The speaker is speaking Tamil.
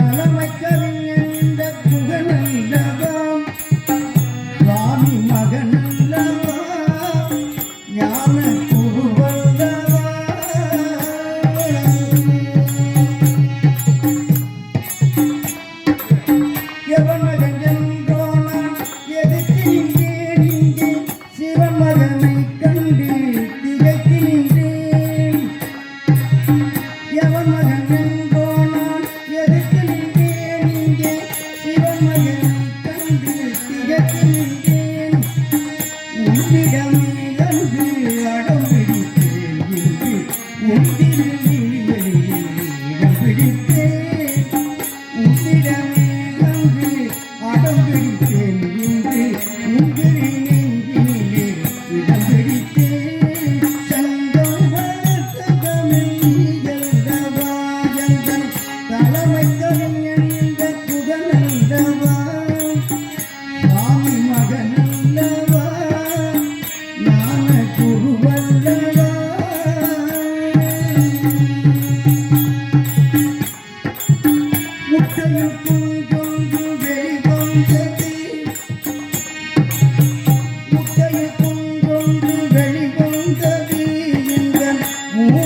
நலமைக்க வேண்டும் உன்னிடமே அடம் பிடித்தேன் இன்று உங்கள்